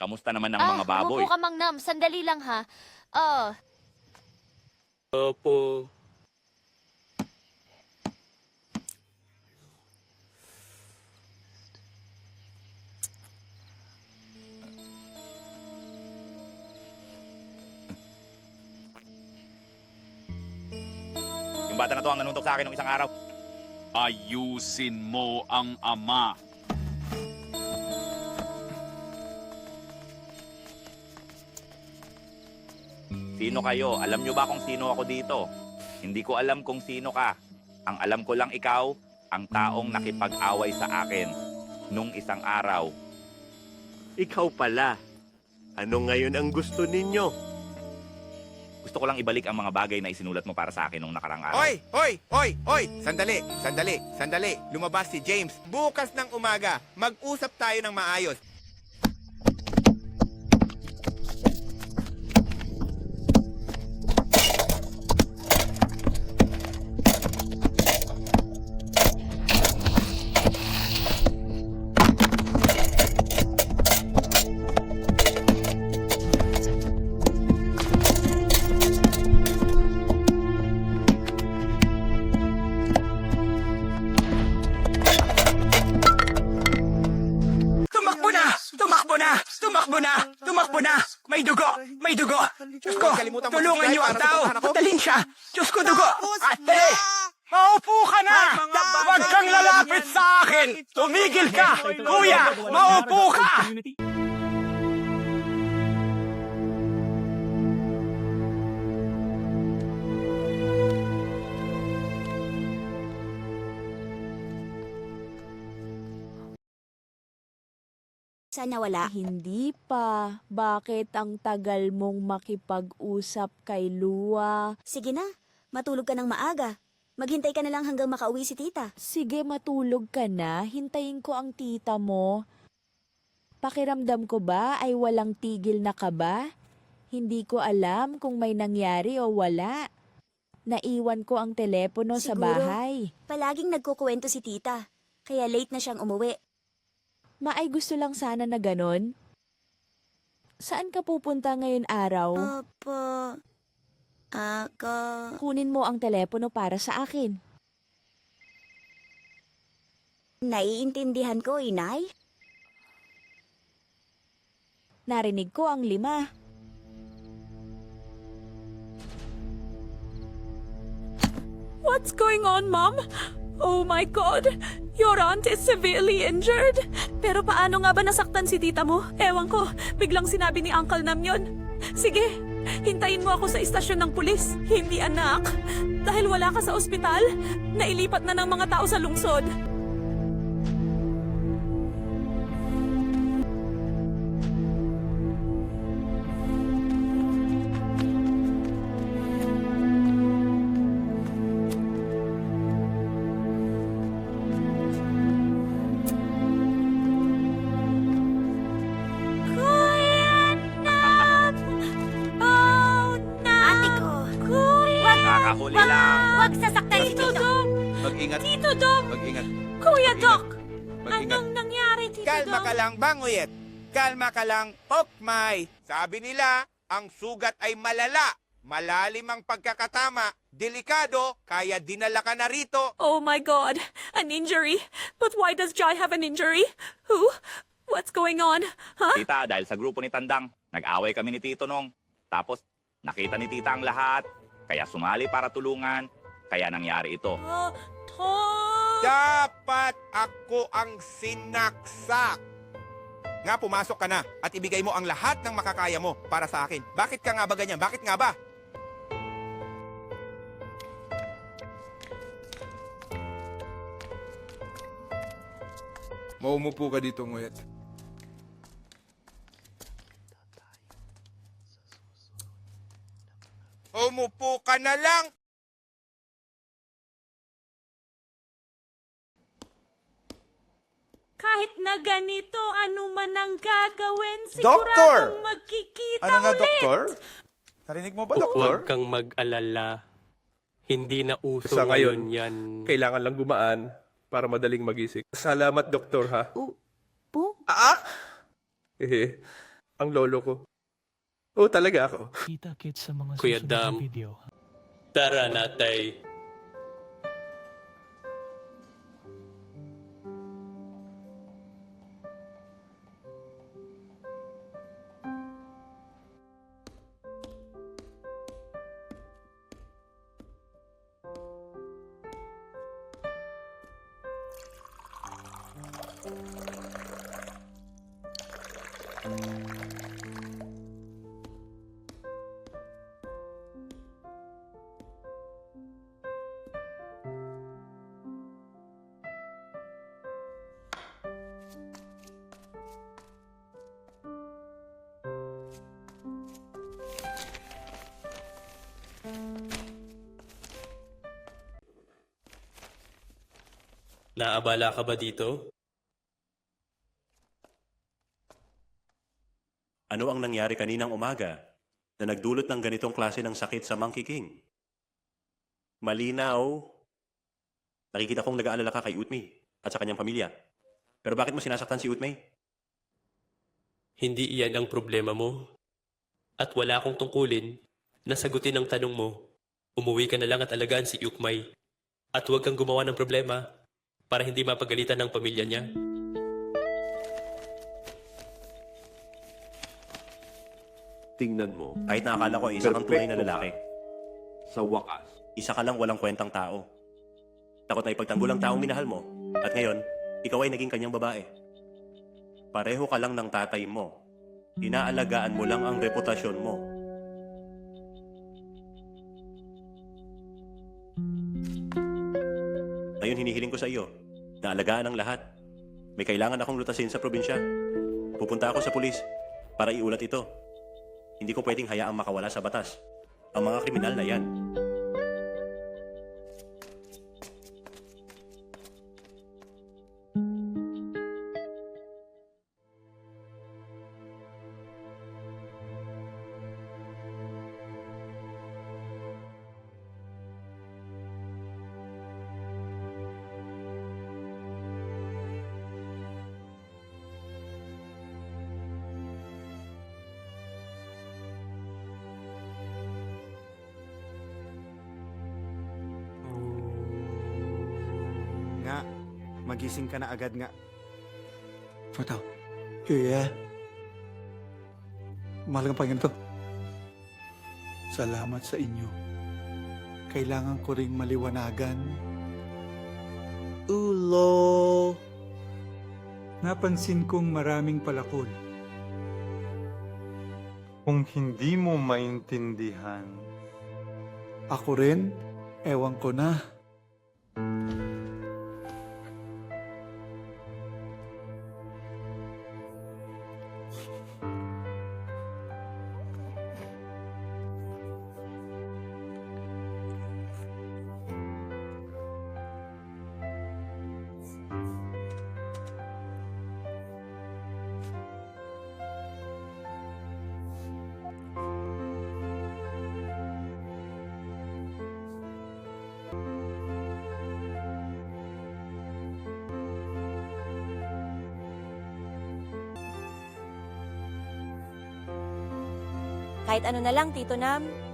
Kamusta naman ang mga baboy? umupo ka, Mang Nam. Sandali lang, ha? Oh, Opo. Yung bata na to ang nanuntok sa akin nung isang araw. Ayusin mo ang ama. Sino kayo? Alam nyo ba kung sino ako dito? Hindi ko alam kung sino ka. Ang alam ko lang ikaw, ang taong nakipag-away sa akin nung isang araw. Ikaw pala. Ano ngayon ang gusto ninyo? Gusto ko lang ibalik ang mga bagay na isinulat mo para sa akin nung nakarang araw. Hoy! Hoy! Hoy! Hoy! Sandali! Sandali! Sandali! Lumabas si James. Bukas ng umaga, mag-usap tayo ng maayos. May dugo! May dugo! Diyos ko! Tulungan niyo ang para tao! ako. Dalhin siya! Diyos ko dugo! Ate! Maupo ka na! Huwag kang lalapit sa akin! Tumigil ka! Kuya! Maupo ka! Sana wala. Hindi pa. Bakit ang tagal mong makipag-usap kay Lua? Sige na, matulog ka ng maaga. Maghintay ka na lang hanggang makauwi si tita. Sige, matulog ka na. Hintayin ko ang tita mo. Pakiramdam ko ba ay walang tigil na kaba? Hindi ko alam kung may nangyari o wala. Naiwan ko ang telepono sa Siguro. bahay. Palaging nagkukuwento si tita. Kaya late na siyang umuwi. Maay gusto lang sana na ganon. Saan ka pupunta ngayon araw? Opo. Ako... Kunin mo ang telepono para sa akin. Naiintindihan ko, inay. Narinig ko ang lima. What's going on, Mom? Oh my God! Your aunt is severely injured. Pero paano nga ba nasaktan si tita mo? Ewan ko, biglang sinabi ni Uncle Nam yun. Sige, hintayin mo ako sa istasyon ng pulis. Hindi anak. Dahil wala ka sa ospital, nailipat na ng mga tao sa lungsod. Mag-ingat. Anong nangyari, Tito Kalma Dom? ka lang, Banguyet. Kalma ka lang, Pokmay. Sabi nila, ang sugat ay malala. Malalim ang pagkakatama. Delikado, kaya dinala ka na rito. Oh my god, an injury. But why does Jai have an injury? Who? What's going on? Huh? Tita, dahil sa grupo ni Tandang, nag-away kami ni Tito nung. Tapos, nakita ni Tita ang lahat. Kaya sumali para tulungan. Kaya nangyari ito. Uh, Tom! Dapat ako ang sinaksak. Nga, pumasok ka na at ibigay mo ang lahat ng makakaya mo para sa akin. Bakit ka nga ba ganyan? Bakit nga ba? Maumupo ka dito, Nguyet. Umupo ka na lang. Kahit na ganito, ano man ang gagawin, Doctor! siguradong magkikita Ano nga, ulit. doktor? Narinig mo ba, doktor? Huwag kang mag-alala. Hindi na uso Sa ngayon, ngayon yan. Kailangan lang gumaan para madaling magising. Salamat, doktor, ha? Po? Ah? Eh, ang lolo ko. Oo, talaga ako. Kita-kits sa mga Kuya susunod Dam. na video. Tara natay. Naabala ka ba dito? Ano ang nangyari kaninang umaga na nagdulot ng ganitong klase ng sakit sa Monkey King? Malinaw. Nakikita kong nag-aalala ka kay Utmi at sa kanyang pamilya. Pero bakit mo sinasaktan si Utmi? Hindi iyan ang problema mo. At wala akong tungkulin na sagutin ang tanong mo. Umuwi ka na lang at alagaan si Yukmay. At huwag kang gumawa ng problema para hindi mapagalitan ng pamilya niya. Tingnan mo. Kahit na akala ko ay isa kang tunay na lalaki. Sa wakas, Isa ka lang walang kwentang tao. Takot na ipagtanggol ang taong minahal mo. At ngayon, ikaw ay naging kanyang babae. Pareho ka lang ng tatay mo. Inaalagaan mo lang ang reputasyon mo. Ngayon hinihiling ko sa iyo na alagaan ang lahat. May kailangan akong lutasin sa probinsya. Pupunta ako sa pulis para iulat ito. Hindi ko pwedeng hayaang makawala sa batas. Ang mga kriminal na yan. Magising ka na agad nga. Ito. Iya. Mahal ng Panginoon to. Salamat sa inyo. Kailangan ko ring maliwanagan. Ulo. Napansin kong maraming palakol. Kung hindi mo maintindihan, Ako rin, ewan ko na. Kahit ano na lang, Tito Nam.